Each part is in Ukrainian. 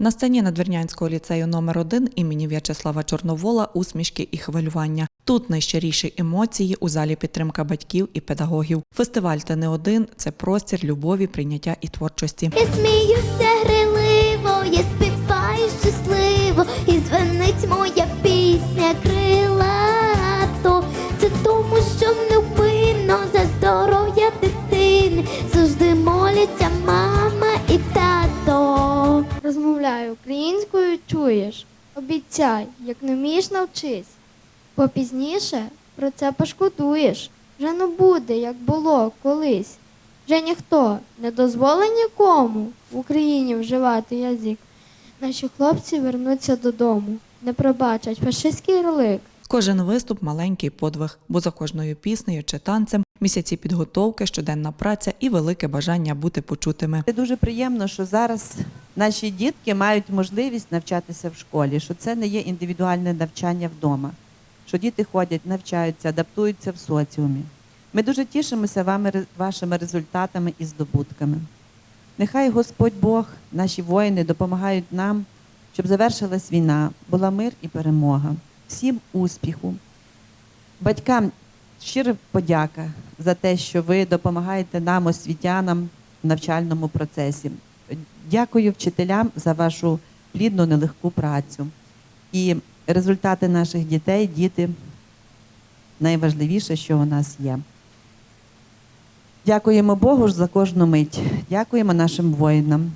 На сцені Надвірнянського ліцею номер 1 імені В'ячеслава Чорновола усмішки і хвилювання. Тут найщиріші емоції у залі підтримка батьків і педагогів. Фестиваль та не один це простір любові, прийняття і творчості. Я сміюся Обіцяй, як не вмієш навчись. Бо пізніше про це пошкодуєш. Вже не буде, як було колись. Вже ніхто не дозволить нікому в Україні вживати язик. Наші хлопці вернуться додому, не пробачать фашистський ярлик. Кожен виступ маленький подвиг, бо за кожною піснею чи танцем місяці підготовки, щоденна праця і велике бажання бути почутими. Це дуже приємно, що зараз наші дітки мають можливість навчатися в школі, що це не є індивідуальне навчання вдома, що діти ходять, навчаються, адаптуються в соціумі. Ми дуже тішимося вами, вашими результатами і здобутками. Нехай Господь Бог, наші воїни допомагають нам, щоб завершилась війна, була мир і перемога. Всім успіху. Батькам щира подяка за те, що ви допомагаєте нам, освітянам, в навчальному процесі. Дякую вчителям за вашу плідну, нелегку працю. І результати наших дітей, діти найважливіше, що у нас є. Дякуємо Богу ж за кожну мить. Дякуємо нашим воїнам.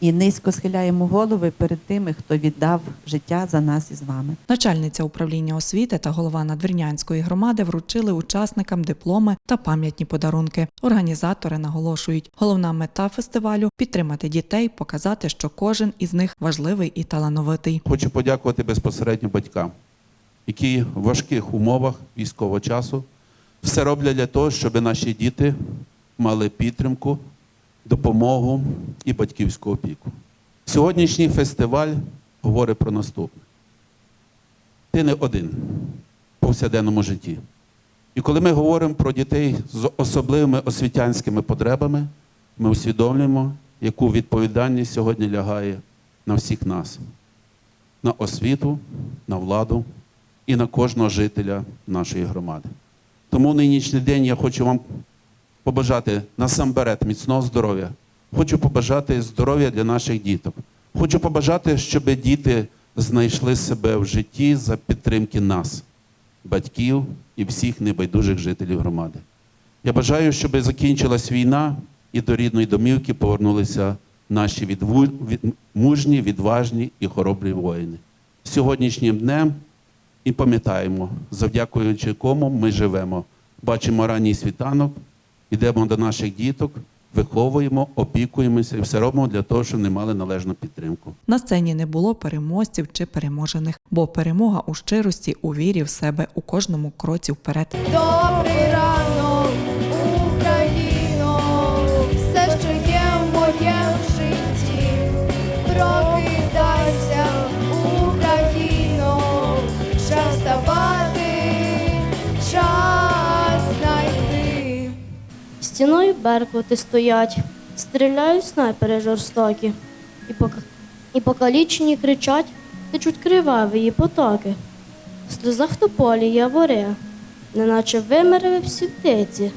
І низько схиляємо голови перед тими, хто віддав життя за нас із вами. Начальниця управління освіти та голова Надвірнянської громади вручили учасникам дипломи та пам'ятні подарунки. Організатори наголошують, головна мета фестивалю підтримати дітей, показати, що кожен із них важливий і талановитий. Хочу подякувати безпосередньо батькам, які в важких умовах військового часу все роблять для того, щоб наші діти мали підтримку, допомогу і батьківську опіку. Сьогоднішній фестиваль говорить про наступне: ти не один в повсякденному житті. І коли ми говоримо про дітей з особливими освітянськими потребами, ми усвідомлюємо, яку відповідальність сьогодні лягає на всіх нас на освіту, на владу і на кожного жителя нашої громади. Тому в нинішній день я хочу вам побажати насамперед міцного здоров'я. Хочу побажати здоров'я для наших діток. Хочу побажати, щоб діти знайшли себе в житті за підтримки нас, батьків і всіх небайдужих жителів громади. Я бажаю, щоб закінчилась війна і до рідної домівки повернулися наші відву... від... мужні, відважні і хоробрі воїни. Сьогоднішнім днем і пам'ятаємо, завдякуючи кому ми живемо. Бачимо ранній світанок, йдемо до наших діток, виховуємо, опікуємося і все робимо для того, щоб не мали належну підтримку. На сцені не було переможців чи переможених, бо перемога у щирості, у вірі в себе у кожному кроці вперед. Добрий Стіною беркути стоять, стріляють снайпери жорстокі, і, пока... і покалічені кричать, течуть криваві її потоки. В сльозах тополі явори, неначе вимерли всі птиці,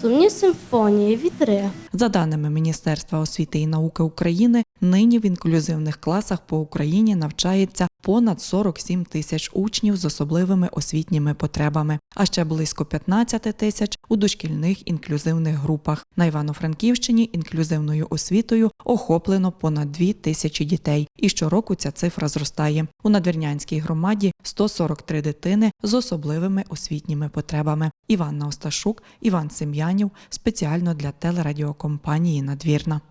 сумні симфонії вітри. За даними Міністерства освіти і науки України, нині в інклюзивних класах по Україні навчається понад 47 тисяч учнів з особливими освітніми потребами, а ще близько 15 тисяч у дошкільних інклюзивних групах. На Івано-Франківщині інклюзивною освітою охоплено понад 2 тисячі дітей, і щороку ця цифра зростає. У Надвірнянській громаді 143 дитини з особливими освітніми потребами. Іванна Осташук, Іван Сем'янів спеціально для телерадіокомпанії Надвірна.